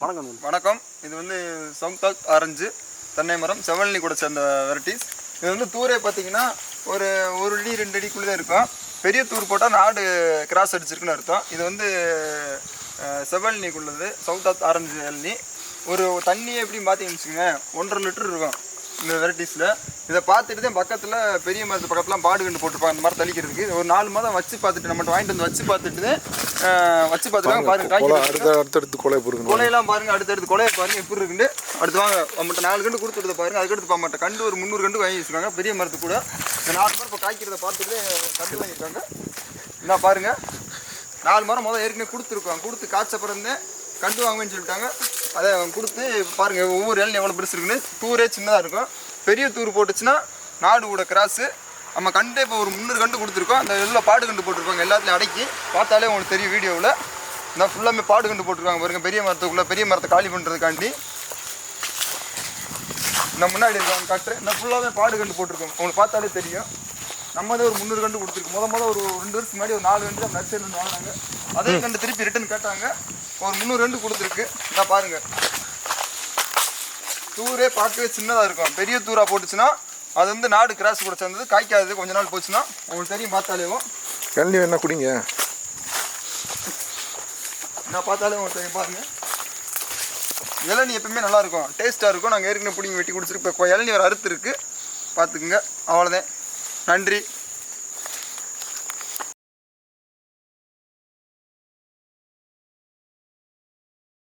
வணக்கம் வணக்கம். இது வந்து சவுத்தாக் ஆரஞ்சு தென்னை மரம் செவல்னி கூட சேர்ந்த வெரைட்டிஸ். இது வந்து தூரே பார்த்தீங்கன்னா ஒரு ஒரு அடி ரெண்டு அடிக்குள்ளே தான் இருக்கும். பெரிய தூர் போட்டால் நாடு கிராஸ் அடிச்சிருக்குன்னு அர்த்தம். இது வந்து அஹ், சவுத் ஆஃப் ஆரஞ்சு இளநி ஒரு தண்ணி எப்படின்னு பார்த்தீங்கன்னு வச்சுக்கோங்க ஒன்றரை லிட்டர் இருக்கும். இந்த வெரைட்டிஸில் இதை பார்த்துட்டு தான் பக்கத்தில் பெரிய மரத்து பக்கத்துலாம் பாடு கண்டு போட்டிருப்பாங்க. இந்த மாதிரி தளிக்கிறதுக்கு ஒரு நாலு மாதம் வச்சு பார்த்துட்டு நம்மகிட்ட வாங்கிட்டு வந்து வச்சு பார்த்துட்டு வச்சு பார்த்துட்டு பாருங்க அடுத்த அடுத்தடுத்து கொலை பொறுக்கணும் கொலையெல்லாம் பாருங்க அடுத்தடுத்து கொலையை பாருங்க எப்படி இருக்குன்னு. அடுத்து வாங்க நம்மகிட்ட நாலு கண்டு கொடுத்துருத பாருங்க அதுக்கடுத்து பார்க்க மாட்டேன் கண்டு ஒரு முந்நூறு கண்டு வாங்கி வச்சிருக்காங்க பெரிய மரத்து கூட. இந்த நாலு மரம் இப்போ காய்க்கிறத பார்த்துட்டு கண்டு வாங்கியிருக்காங்க. என்ன பாருங்க நாலு மரம் முதல் ஏற்கனவே கொடுத்துருக்கோம். கொடுத்து காய்ச்ச பிறந்து கண்டு வாங்குவேன்னு சொல்லிட்டாங்க. அதை கொடுத்து பாருங்கள் ஒவ்வொரு இலையும் எவ்வளோ பெருசு இருக்குன்னு. தூரே சின்னதாக இருக்கும். பெரிய தூர் போட்டுச்சுன்னா நாடு கூட கிராஸு நம்ம கண்டு இப்போ ஒரு முந்நூறு கண்டு கொடுத்துருக்கோம். அந்த எல்லாம் பாடு கண்டு போட்டிருப்பாங்க எல்லாத்துலையும் அடக்கி. பார்த்தாலே உங்களுக்கு தெரியும் வீடியோவில். நான் ஃபுல்லாமே பாடு கண்டு போட்டிருக்காங்க பாருங்கள் பெரிய மரத்துக்குள்ளே. பெரிய மரத்தை காலி பண்ணுறதுக்காண்டி நான் முன்னாடி இருக்காங்க காட்டுறேன் நான் ஃபுல்லாகவே பாடு கண்டு போட்டிருக்கோம். உங்களுக்கு பார்த்தாலே தெரியும். நம்ம தான் ஒரு முந்நூறு கண்டு கொடுத்துருக்கோம் முத முத ஒரு ரெண்டு வருஷத்துக்கு முன்னாடி ஒரு நாலு கண்டு தான் நர்சரியில் இருந்து வாங்கினாங்க. அதே கண்டு திருப்பி ரிட்டர்ன் கேட்டாங்க. ஒரு முந்நூறு கண்டு கொடுத்துருக்கு. நான் பாருங்க. தூரே பார்க்கவே சின்னதாக இருக்கும். பெரிய தூரா போட்டுச்சுன்னா அது வந்து நாடு கிராஸ் கூட சேர்ந்தது. காய்க்காது. கொஞ்ச நாள் போச்சுன்னா உங்களுக்கு தெரியும் பார்த்தாலேவும் இளநீ என்ன குடிங்க. நான் பார்த்தாலே உங்களுக்கு தெரியும் பாருங்க. இளநீ எப்பவுமே நல்லா இருக்கும். டேஸ்ட்டாக இருக்கும். நாங்கள் ஏற்கனவே பிடிங்கி வெட்டி குடிச்சிருக்கு இப்போ இளநீ ஒரு அறுத்து இருக்கு. பார்த்துக்குங்க. அவ்வளோதான் நன்றி